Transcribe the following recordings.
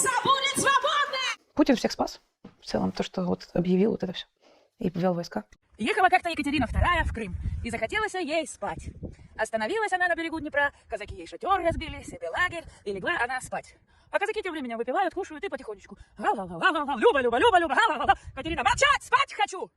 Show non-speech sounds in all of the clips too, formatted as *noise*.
Одесса будет свободна! Путин всех спас. В целом, то, что вот объявил вот это все. И повел войска. Ехала как-то Екатерина II в Крым, и захотелось ей спать. Остановилась она на берегу Днепра, казаки ей шатер разбили, себе лагерь, и легла она спать. А казаки тем временем выпивают, кушают и потихонечку. Гал-гал-гал-гал-гал, Люба, Люба, Люба, Люба, гал-гал-гал. Катерина, молчать, спать хочу!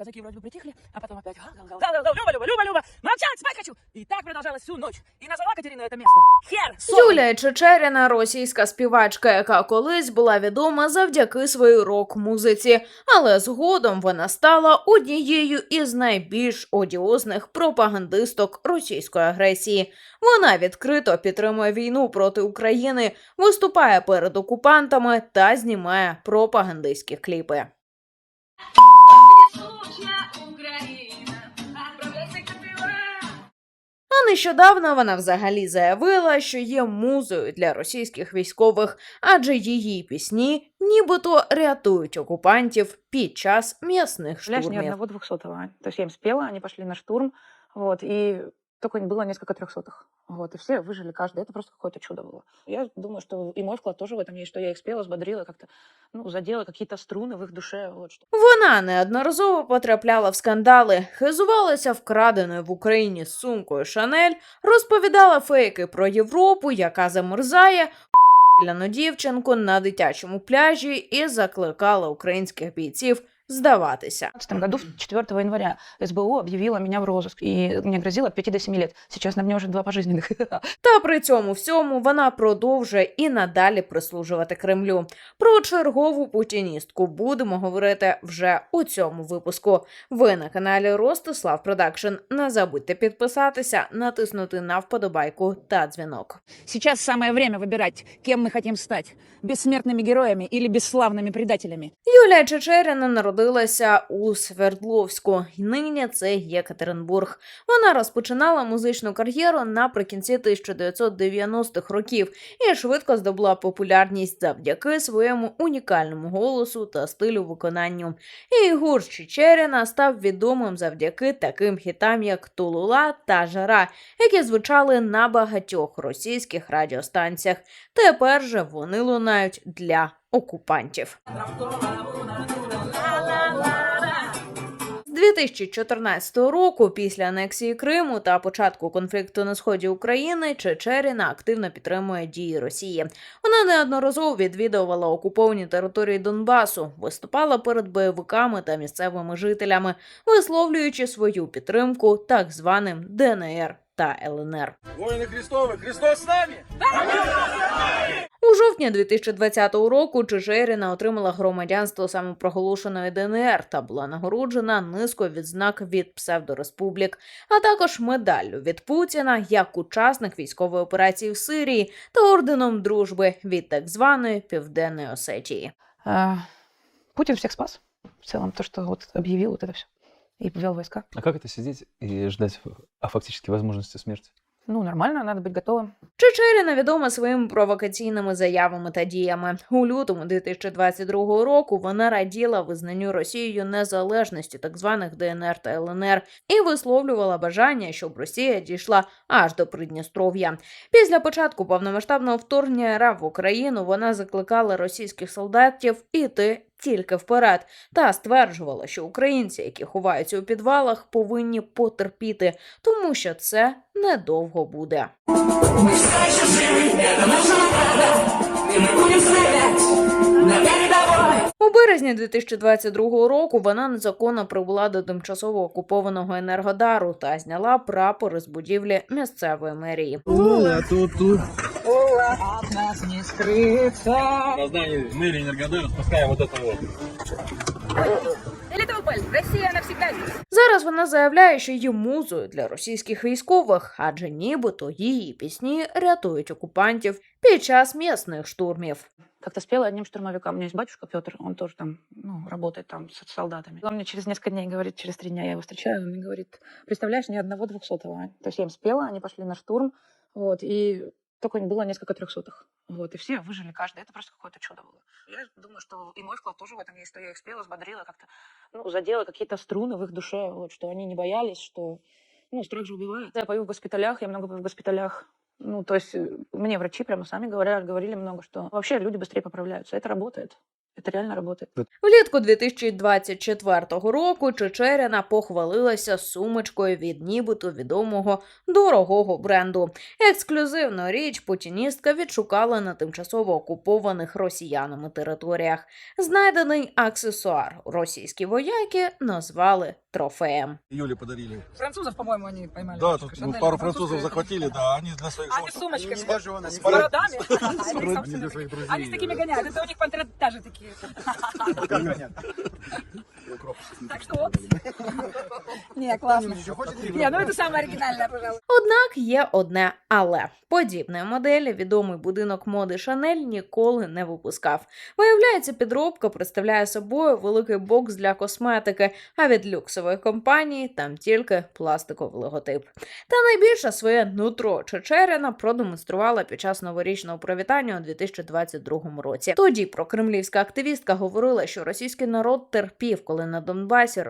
Казаки вроде бы притихли, а потом опять гал-гал-гал, гал-гал-гал, Люба, Люба, Люба, Люба, молчать, спать хочу! И так продолжалось всю ночь. И назвала Катерина это место Хер Юлія Чечеріна, російська співачка, яка колись була відома завдяки своїй рок-музиці, але згодом вона стала однією із найбільш одіозних пропагандисток російської агресії. Вона відкрито підтримує війну проти України, виступає перед окупантами та знімає пропагандистські кліпи. Нещодавно вона взагалі заявила, що є музою для російських військових, адже її пісні нібито рятують окупантів під час м'ясних штурмів. ни штурмів. одного двохсотого. То есть я їм спела, вони пошли на штурм, вот, и только было несколько трехсотых. Вот, и все выжили каждый. Это просто какое-то чудо было. Я думаю, что и мой вклад тоже в этом есть, что я их спела, взбодрила, как-то, ну, задела какие-то струны в их душе, вот что. Вона неодноразово потрапляла в скандали, хизувалася вкраденою в Україні сумкою Шанель, розповідала фейки про Європу, яка замерзає. Ляну дівчинку на дитячому пляжі і закликала українських бійців здаватися. В 2015 году, 4 января, СБУ объявила меня в розыск, и мне грозило от 5 до 7 лет. Сейчас на мне уже два пожизненных. *laughs* Та при цьому всьому вона продовжує і надалі прислужувати Кремлю. Про чергову путіністку будемо говорити вже у цьому випуску. Ви на каналі Ростислав Продакшн. Не забудьте підписатися, натиснути на вподобайку та дзвінок. Сейчас самое время выбирать, кем мы хотим стать. Бессмертными героями или бесславными предателями. Юлія Чечеріна народилася у Свердловську. і Нині це Єкатеринбург. Вона розпочинала музичну кар'єру наприкінці 1990-х років і швидко здобула популярність завдяки своєму унікальному голосу та стилю виконанню. І гурт Чечеріна став відомим завдяки таким хітам, як Тулула та Жара, які звучали на багатьох російських радіостанціях. Тепер же вони лунають для окупантів. З 2014 року, після анексії Криму та початку конфлікту на сході України, Чечеріна активно підтримує дії Росії. Вона неодноразово відвідувала окуповані території Донбасу, виступала перед бойовиками та місцевими жителями, висловлюючи свою підтримку так званим ДНР та ЛНР. Воины Христовы, Христос с нами! У жовтні 2020 року Чечеріна отримала громадянство самопроголошеної ДНР та була нагороджена низкою відзнак від псевдореспублік, а також медаллю від Путіна як учасник військової операції в Сирії та орденом дружби від так званої Південної Осетії. А, Путин всех спас. В целом, то, что вот объявил вот это все. И повел войска. А как это сидеть и ждать о фактически возможности смерти? Ну, нормально, надо быть готовым. Чечеріна відома своїми провокаційними заявами та діями. У лютому 2022 року вона раділа визнанню Росією незалежності так званих ДНР та ЛНР і висловлювала бажання, щоб Росія дійшла аж до Придністров'я. Після початку повномасштабного вторгнення РФ в Україну вона закликала російських солдатів іти тільки вперед та стверджувала, що українці, які ховаються у підвалах, повинні потерпіти, тому що це недовго буде. У березні 2022 року вона незаконно прибула до тимчасово окупованого енергодару та зняла прапори з будівлі місцевої мерії. Ула, тут, тут. От нас не скрыться. Создание мэрии Энергодара спускаем вот это вот. Мелитополь, Россия навсегда здесь. Зараз вона заявляє, що є музою для російських військових, адже нібито її пісні рятують окупантів під час місних штурмів. Как-то спела одним штурмовикам. У меня есть батюшка Петр, он тоже там, ну, работает там с солдатами. Он мне через несколько дней говорит, через три дня я его встречаю, он мне говорит, представляешь, ни одного двухсотого. То есть я им спела, они пошли на штурм, вот, и только было несколько трехсотых. Вот, и все выжили каждый. Это просто какое-то чудо было. Я думаю, что и мой вклад тоже в этом есть, что я их спела, взбодрила, как-то, ну, задела какие-то струны в их душе, вот, что они не боялись, что, ну, страх же убивает. Я пою в госпиталях, я много пою в госпиталях, Ну, то есть э, мне врачи прямо сами говорят, говорили много, что вообще люди быстрее поправляются. Это работает. Это реально работает. Влітку 2024 року Чечеріна похвалилася сумочкою від нібито відомого дорогого бренду. Ексклюзивну річ путіністка відшукала на тимчасово окупованих росіянами територіях. Знайдений аксесуар російські вояки назвали трофеєм. Юле подарили. Французов, по-моему, они поймали. Да, тут ну, пару французов захватили, да, они для своих Они с сумочками. С С бород- бородами. Они с для своих друзей. Они с такими гоняют. Это у них пантрадажи такие. Так что вот. Не, классно. Не, ну это самое оригинальное, пожалуй. Однак є одне але подібної моделі відомий будинок моди Шанель ніколи не випускав. Виявляється, підробка представляє собою великий бокс для косметики, а від люксової компанії там тільки пластиковий логотип. Та найбільше своє нутро Чечерина продемонструвала під час новорічного привітання у 2022 році. Тоді прокремлівська активістка говорила, що російський народ терпів, коли на Донбасі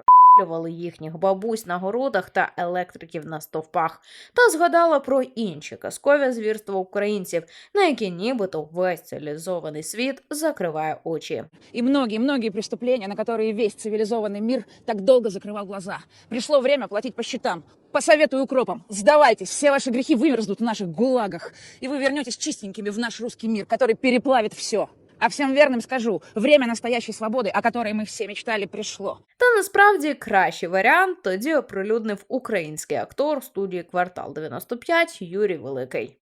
їхніх бабусь на городах та електриків на стовпах та згадала про інші казкові звірства українців, на які нібито весь цивілізований світ закриває очі. И многие-многие преступления, на которые весь цивилизованный мир так долго закрывал глаза. Пришло время платить по счетам. Посоветую укропам. Сдавайтесь, все ваши грехи вымерзнут в наших гулагах. И вы вернетесь чистенькими в наш русский мир, который переплавит все. А всем верным скажу, время настоящей свободы, о которой мы все мечтали, пришло. Та насправді кращий варіант тоді оприлюднив український актор студії Квартал 95 Юрій Великий.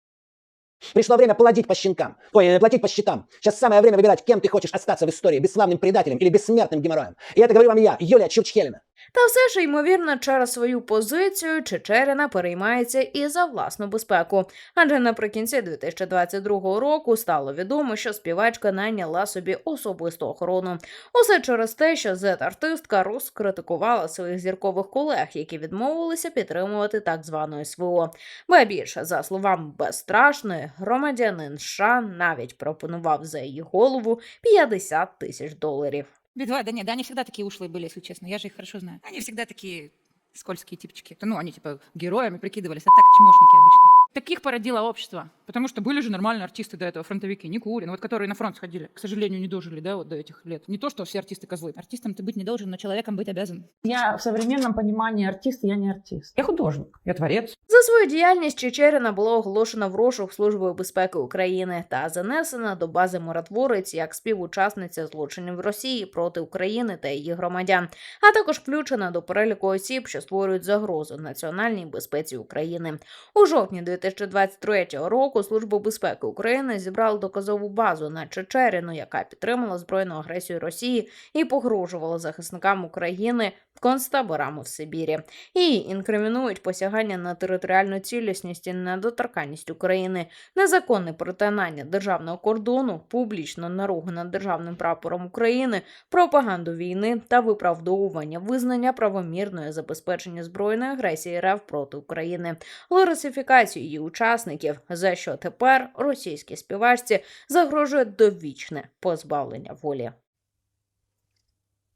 Пришло время платить по щенкам. Ой, э, платить по счетам. Сейчас самое время выбирать, кем ты хочешь остаться в истории. Бесславным предателем или бессмертным геморроем. И это говорю вам я, Юлия Чурчхелина. Та все ж, ймовірно, через свою позицію Чечерина переймається і за власну безпеку. Адже наприкінці 2022 року стало відомо, що співачка найняла собі особисту охорону. Усе через те, що зет-артистка розкритикувала своїх зіркових колег, які відмовилися підтримувати так звану СВО. Ба більше, за словами безстрашної, громадянин США навіть пропонував за її голову 50 тисяч доларів. Бедва, да нет, да они всегда такие ушлые были, если честно. Я же их хорошо знаю. Они всегда такие скользкие типчики. Ну, они типа героями прикидывались, а так чмошники обычные. Таких породило общество. Потому что были же нормальные артисты до этого, фронтовики, Никулин, вот которые на фронт сходили. К сожалению, не дожили, да, вот до этих лет. Не то, что все артисты козлы. Артистом ты быть не должен, но человеком быть обязан. Я в современном понимании артист, я не артист. Я художник, я творец. За свою діяльність Чечерина було оголошено в розшук Службою безпеки України та занесена до бази миротворець як співучасниця злочинів Росії проти України та її громадян, а також включена до переліку осіб, що створюють загрозу національній безпеці України. У жовтні 2023 року Служба безпеки України зібрала доказову базу на Чечерину, яка підтримала збройну агресію Росії і погрожувала захисникам України концтаборами в Сибірі. Її інкримінують посягання на територіальну цілісність і недоторканність України, незаконне перетинання державного кордону, публічну наругу над державним прапором України, пропаганду війни та виправдовування визнання правомірної забезпечення збройної агресії РФ проти України, глорисифікацію її учасників, за що тепер російській співачці загрожує довічне позбавлення волі.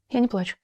Я не плачу.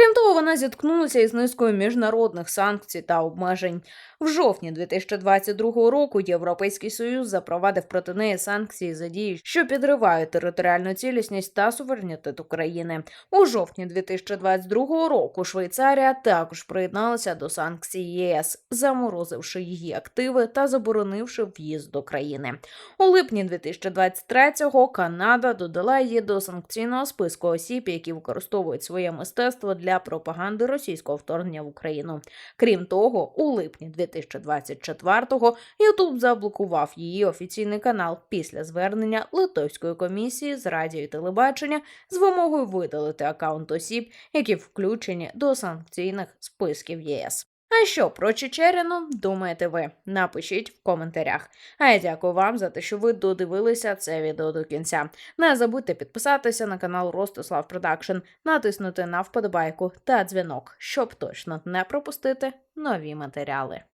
Крім того, вона зіткнулася із низкою міжнародних санкцій та обмежень. В жовтні 2022 року Європейський Союз запровадив проти неї санкції за дії, що підривають територіальну цілісність та суверенітет України. У жовтні 2022 року Швейцарія також приєдналася до санкцій ЄС, заморозивши її активи та заборонивши в'їзд до країни. У липні 2023-го Канада додала її до санкційного списку осіб, які використовують своє мистецтво для пропаганди російського вторгнення в Україну. Крім того, у липні 2024-го Ютуб заблокував її офіційний канал після звернення Литовської комісії з радіо і телебачення з вимогою видалити акаунт осіб, які включені до санкційних списків ЄС. А що про Чечеріну думаєте ви? Напишіть в коментарях. А я дякую вам за те, що ви додивилися це відео до кінця. Не забудьте підписатися на канал Ростислав Продакшн, натиснути на вподобайку та дзвінок, щоб точно не пропустити нові матеріали.